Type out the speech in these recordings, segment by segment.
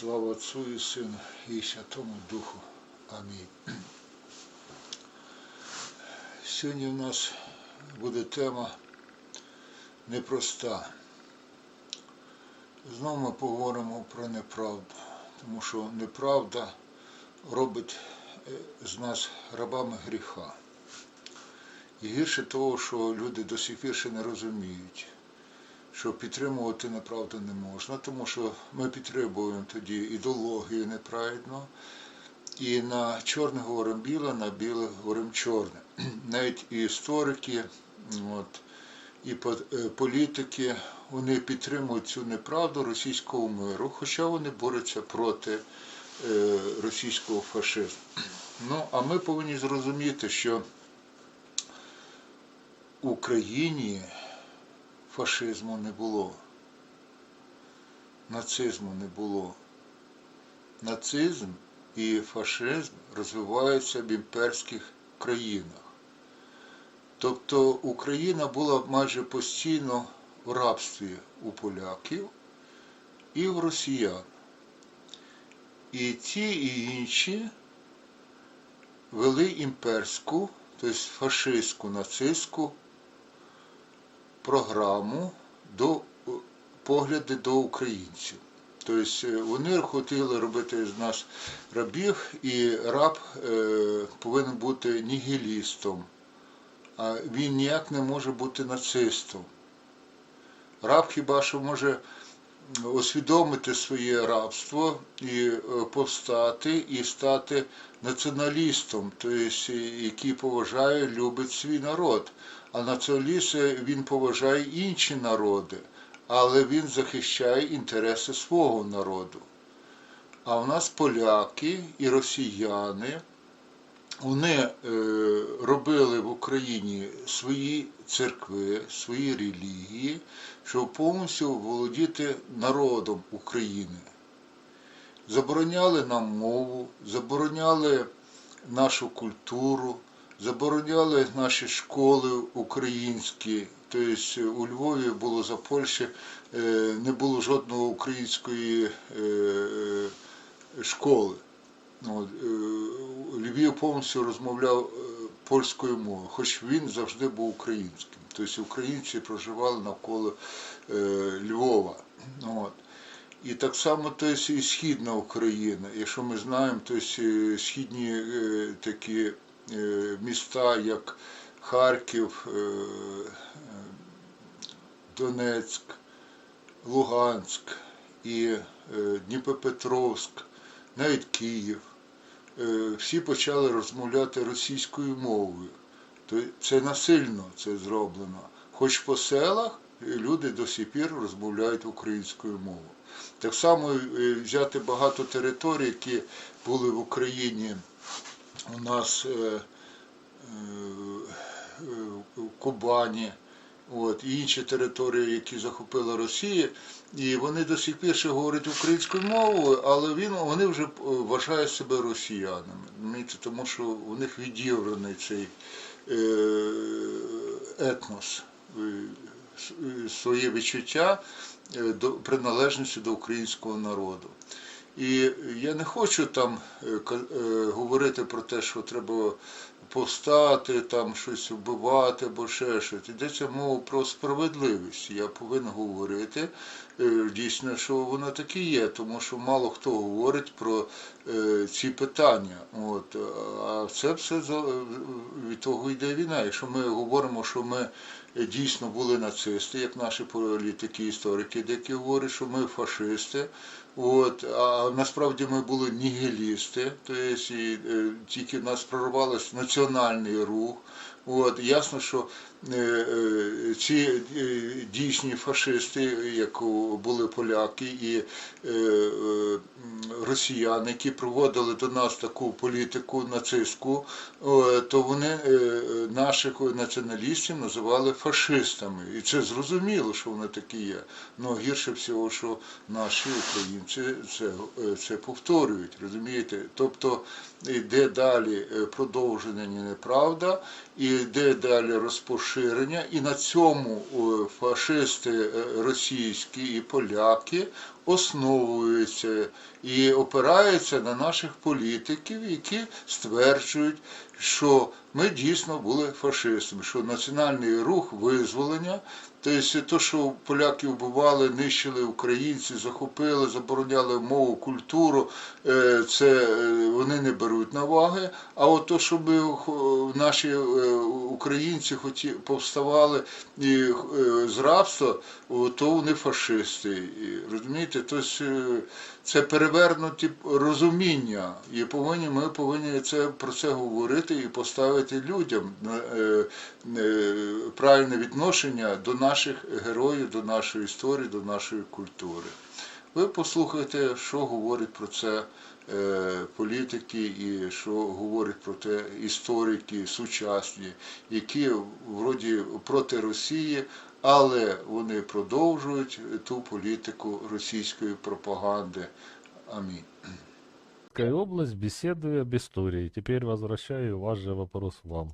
Слава Отцу і Сину і Святому Духу. Амінь. Сьогодні в нас буде тема непроста. Знову ми поговоримо про неправду, тому що неправда робить е, з нас рабами гріха. І гірше того, що люди до сих пір ще не розуміють, що підтримувати неправду не можна, тому що ми підтримуємо тоді ідеологію неправильно, і на чорне говоримо біле, на біле говоримо чорне. Навіть і історики, от, і е, політики, вони підтримують цю неправду російського миру, хоча вони борються проти е, російського фашизму. Ну, а ми повинні зрозуміти, що Україні фашизму не було. Нацизму не було. Нацизм і фашизм розвиваються в імперських країнах. Тобто Україна була майже постійно в рабстві у поляків і в росіян. І ті, і інші вели імперську, тобто фашистську, нацистську програму до е, погляди до українців. Тобто е, вони хотіли робити з нас рабів, і раб е, повинен бути нігілістом, а він ніяк не може бути нацистом. Раб хіба що може усвідомити своє рабство і е, повстати і стати націоналістом, тобто який поважає, любить свій народ. А націоналіст він поважає інші народи, але він захищає інтереси свого народу. А в нас поляки і росіяни, вони е, робили в Україні свої церкви, свої релігії, щоб повністю володіти народом України. Забороняли нам мову, забороняли нашу культуру, забороняли наші школи українські. Тобто у Львові було за Польщі, е, не було жодної української е, школи. Е, Львів повністю розмовляв е, польською мовою, хоч він завжди був українським. Тобто українці проживали навколо е, Львова. От. І так само тобто, і Східна Україна. Якщо ми знаємо, тобто, східні такі міста, як Харків, Донецьк, Луганськ і Дніпропетровськ, навіть Київ, е, всі почали розмовляти російською мовою. Це насильно це зроблено. Хоч по селах люди до сих пір розмовляють українською мовою. Так само е, взяти багато територій, які були в Україні у нас е, е, е, в Кубані, от, і інші території, які захопила Росія, і вони до сих пір ще говорять українською мовою, але він, вони вже е, вважають себе росіянами. Тому що у них відібраний цей е, етнос, е, своє відчуття до приналежності до українського народу. І я не хочу там е, е, говорити про те, що треба повстати, там щось вбивати або ще щось. Йдеться мова про справедливість. Я повинен говорити е, дійсно, що воно таке є, тому що мало хто говорить про ці питання. От. А це все від того йде війна. Якщо ми говоримо, що ми дійсно були нацисти, як наші політики, історики, які говорять, що ми фашисти. От, а насправді ми були нігілісти, тобто е, тільки в нас прорвався національний рух. От, ясно, що е, е, ці е, дійсні фашисти, як були поляки і е, е, росіяни, які проводили до нас таку політику нацистську, е, то вони е, е, наших націоналістів називали фашистами. І це зрозуміло, що вони такі є. Ну гірше всього, що наші українці це, е, це повторюють, розумієте? Тобто йде далі е, продовження неправда, і йде далі розпош поширення, і на цьому е, фашисти е, російські і поляки основуються і опираються на наших політиків, які стверджують, що ми дійсно були фашистами, що національний рух визволення, тобто те, що поляки вбивали, нищили українців, захопили, забороняли мову, культуру, е, це е, вони не беруть на уваги. А от то, хо- наші е, українці хоті повставали і з рабства, то вони фашисти. Розумієте, тобто це перевернуті розуміння, і повинні ми повинні це про це говорити і поставити людям е, е, правильне відношення до наших героїв, до нашої історії, до нашої культури. Ви послухайте, що говорять про це е, політики і що говорять про те історики сучасні, які вроді проти Росії, але вони продовжують ту політику російської пропаганди. Амінь. Курская область, беседуя об истории. Теперь возвращаю ваш же вопрос вам.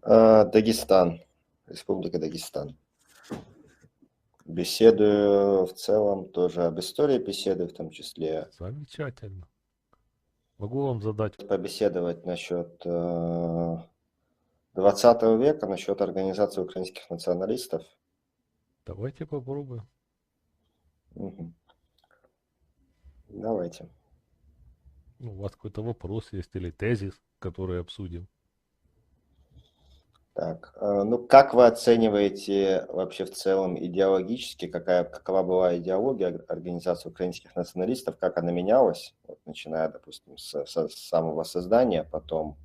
А, Дагестан, Республика Дагестан. Беседую в целом тоже об истории беседы, в том числе Замечательно. Могу вам задать побеседовать насчет э, 20 века, насчет организации украинских националистов. Давайте попробуем. Мгм. Давайте. Ну, у вас какой-то вопрос есть или тезис, который обсудим. Так, э, ну как вы оцениваете вообще в целом идеологически, какая, какова была идеология ор- организации украинских националистов, как она менялась, вот, начиная, допустим, с, с самого создания, потом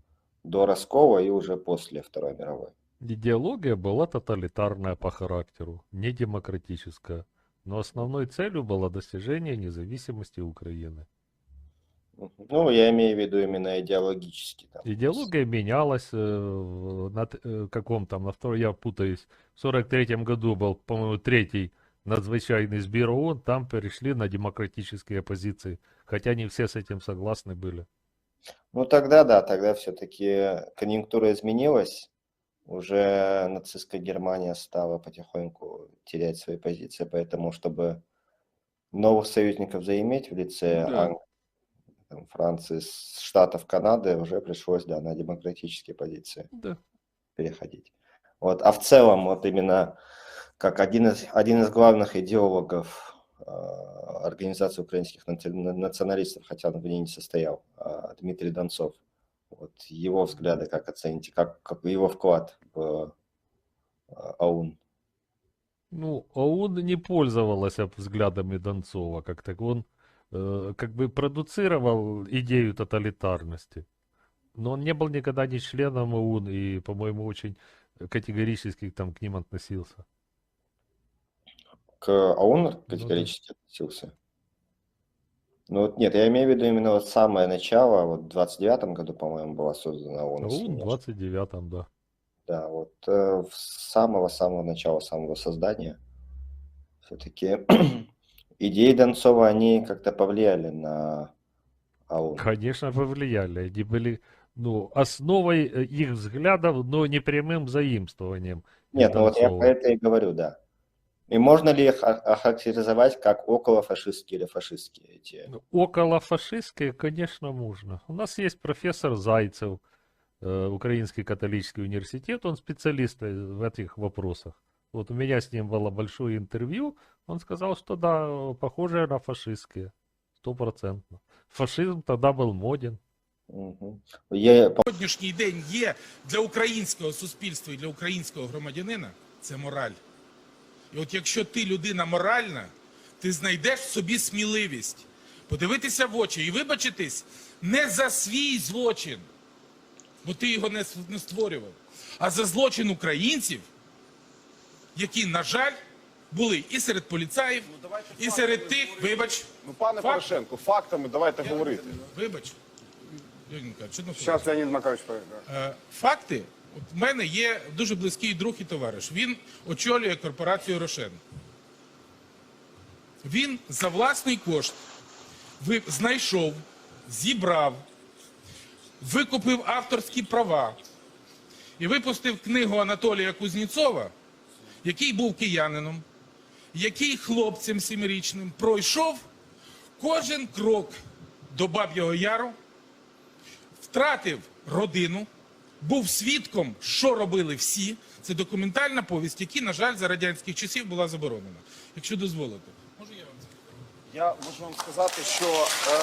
до раскола и уже после Второй мировой? Идеология была тоталитарная по характеру, не демократическая. Но основной целью было достижение независимости Украины. Ну, я имею в виду именно идеологически. там, Идеология менялась э, на э, каком там, на второй, я путаюсь, в 43 году был, по-моему, третий надзвычайный сбор ООН, там перешли на демократические позиции, хотя не все с этим согласны были. Ну, тогда да, тогда все-таки конъюнктура изменилась, уже нацистская Германия стала потихоньку терять свои позиции, поэтому, чтобы новых союзников заиметь в лице Да. Ан- там, Франции, с Штатов, Канады, уже пришлось, да, на демократические позиции Да. переходить. Вот, а в целом, вот именно как один из, один из главных идеологов э, организации украинских наци- на- националистов, хотя он в ней не состоял, а, Дмитрий Донцов. Вот его взгляды, как оцените, как, как его вклад в э, АУН? Ну, ОУН не пользовалась взглядами Донцова, как так он э, как бы продуцировал идею тоталитарности. Но он не был никогда ни членом ОУН и, по-моему, очень категорически там к ним относился. К АУН да. категорически относился? Ну вот нет, я имею в виду именно вот самое начало, вот в 29 году, по-моему, была создана ОУН. если ОУН в 29-м, да. Да, вот э, с самого-самого начала, самого создания, все-таки идеи Донцова, они как-то повлияли на АУН. Конечно, повлияли. Они были ну, основой э, их взглядов, но не прямым заимствованием. Нет, ну вот я про это и говорю, да. И можно ли их о- охарактеризовать как околофашистские или фашистские эти? Ну, Около фашистские, конечно, можно. У нас есть профессор Зайцев, э, Украинский католический университет, он специалист э, в этих вопросах. Вот у меня с ним было большое интервью, он сказал, что да, э, похожие на фашистские, стопроцентно. Фашизм тогда был моден. Мгм. Я, по- сьогоднішній день є для українського суспільства і для українського громадянина, це мораль. І от якщо ти людина моральна, ти знайдеш в собі сміливість подивитися в очі і вибачитись не за свій злочин, бо ти його не с- не створював, а за злочин українців, які, на жаль, були і серед поліцаїв, і серед тих, вибач, Ну, пане Факт. Порошенко, фактами давайте говорити. вибач, на Зараз Леонід Макарович повідає. Е, Факти. От в мене є дуже близький друг і товариш. Він очолює корпорацію Рошен. Він за власний кошт ви- знайшов, зібрав, викупив авторські права і випустив книгу Анатолія Кузнєцова, який був киянином, який хлопцем сімирічним пройшов кожен крок до Баб'ього Яру, втратив родину, був свідком, що робили всі. Це документальна повість, яка, на жаль, за радянських часів була заборонена. Якщо дозволите. Можу я вам це? Я можу вам сказати, що е,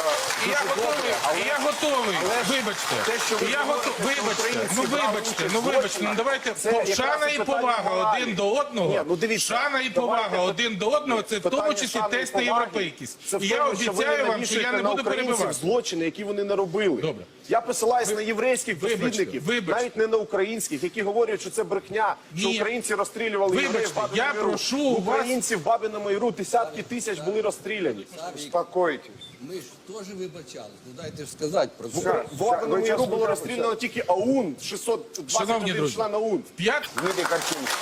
я готовий, добре, але я готовий, але вибачте. те, що ви я готовий, вибачте, українці ну вибачте, ну вибачте, ну давайте це шана і повага один до одного. Ні, ну дивіться, шана і повага давайте, один до одного, це в тому числі тест на європейськість. Це І я обіцяю вам, що я не буду перебивати. злочини, які вони не робили. Добре. Я посилаюсь на єврейських дослідників, вибачте. навіть не на українських, які говорять, що це брехня, що Ні. українці розстрілювали євреїв в Вибачте, Бабиному я Яру. прошу вас- Українці в Бабиному Яру десятки тисяч були розстріляні. Успокойтесь. Ми ж теж вибачались. Ну дайте ж сказати про це. В Бабиному Яру було розстріляно тільки АУН, 621 Шановні друзі, член АУН. П'ят Види картинки.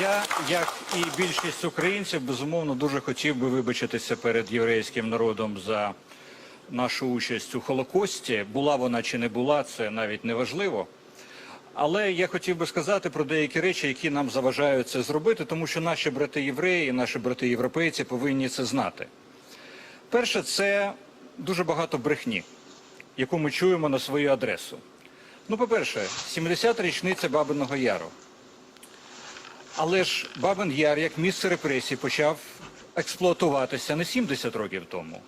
Я, як і більшість українців, безумовно, дуже хотів би вибачитися перед єврейським народом за нашу участь у Холокості. Була вона чи не була, це навіть не важливо. Але я хотів би сказати про деякі речі, які нам заважають це зробити, тому що наші брати євреї, наші брати європейці повинні це знати. Перше, це дуже багато брехні, яку ми чуємо на свою адресу. Ну, по-перше, 70-та річниця Бабиного Яру. Але ж Бабин Яр як місце репресій почав експлуатуватися не 70 років тому,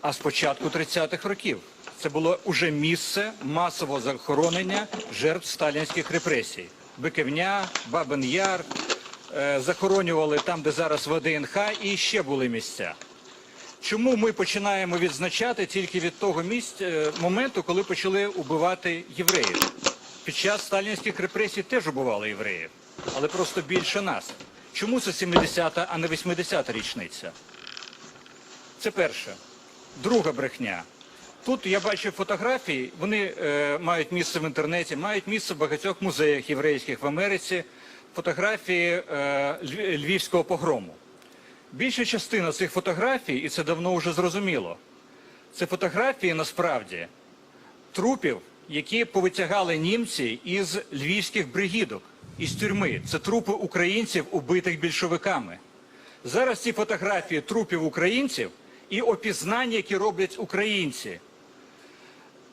а з початку 30-х років. Це було уже місце масового захоронення жертв сталінських репресій. Биківня, Бабин Яр, е, захоронювали там, де зараз ВДНХ, і ще були місця. Чому ми починаємо відзначати тільки від того місця, е, моменту, коли почали убивати євреїв? Під час сталінських репресій теж убивали євреїв, але просто більше нас. Чому це 70-та, а не 80-та річниця? Це перше. Друга брехня. Тут я бачив фотографії, вони е, мають місце в інтернеті, мають місце в багатьох музеях єврейських в Америці. Фотографії е, львівського погрому. Більша частина цих фотографій, і це давно вже зрозуміло, це фотографії насправді трупів, які повитягали німці із львівських бригідок, із тюрми. Це трупи українців, убитих більшовиками. Зараз ці фотографії трупів українців і опізнання, які роблять українці.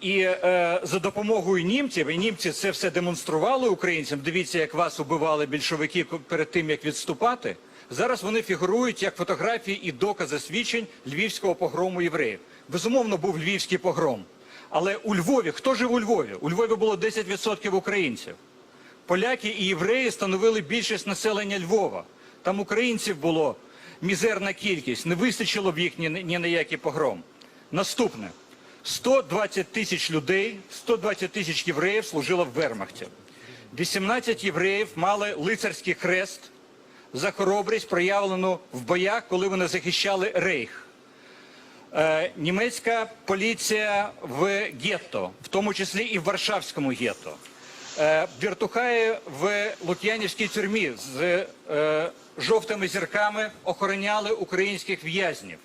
І е, за допомогою німців, і німці це все демонстрували українцям. Дивіться, як вас убивали більшовики перед тим, як відступати. Зараз вони фігурують як фотографії і докази свідчень львівського погрому євреїв. Безумовно, був львівський погром. Але у Львові, хто жив у Львові? У Львові було 10% українців. Поляки і євреї становили більшість населення Львова. Там українців було мізерна кількість, не вистачило б їх ні, ні на який погром. Наступне. 120 тисяч людей, 120 тисяч євреїв служило в Вермахті. 18 євреїв мали лицарський хрест за хоробрість, проявлену в боях, коли вони захищали рейх. Е, німецька поліція в гетто, в тому числі і в Варшавському гетто. Е, Віртухаї в Лук'янівській тюрмі з е, жовтими зірками охороняли українських в'язнів.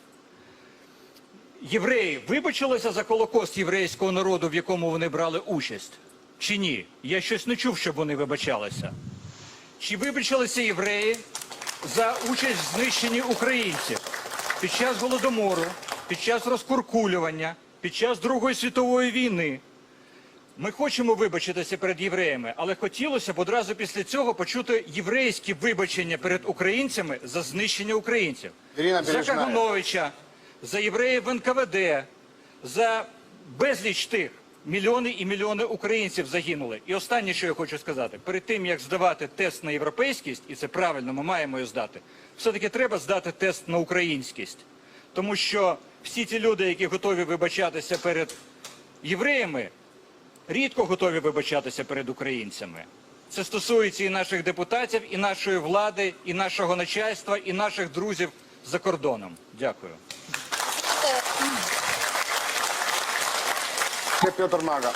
Євреї вибачилися за Колокост єврейського народу, в якому вони брали участь? Чи ні? Я щось не чув, щоб вони вибачалися. Чи вибачилися євреї за участь в знищенні українців під час голодомору, під час розкуркулювання, під час Другої світової війни? Ми хочемо вибачитися перед євреями, але хотілося б одразу після цього почути єврейські вибачення перед українцями за знищення українців. Ірина за Бережная. Кагановича, за євреїв в НКВД, за безліч тих. Мільйони і мільйони українців загинули. І останнє, що я хочу сказати, перед тим як здавати тест на європейськість, і це правильно, ми маємо його здати, все-таки треба здати тест на українськість. Тому що всі ті люди, які готові вибачатися перед євреями, рідко готові вибачатися перед українцями. Це стосується і наших депутатів, і нашої влади, і нашого начальства, і наших друзів за кордоном. Дякую. Це Петр Мага.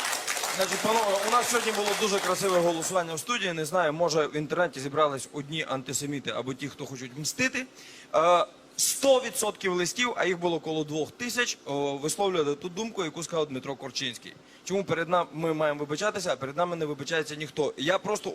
Значить, панове, у нас сьогодні було дуже красиве голосування в студії. Не знаю, може в інтернеті зібрались одні антисеміти або ті, хто хочуть мстити. Е, 100% листів, а їх було коло двох тисяч, висловлювали ту думку, яку сказав Дмитро Корчинський. Чому перед нами ми маємо вибачатися, а перед нами не вибачається ніхто. Я просто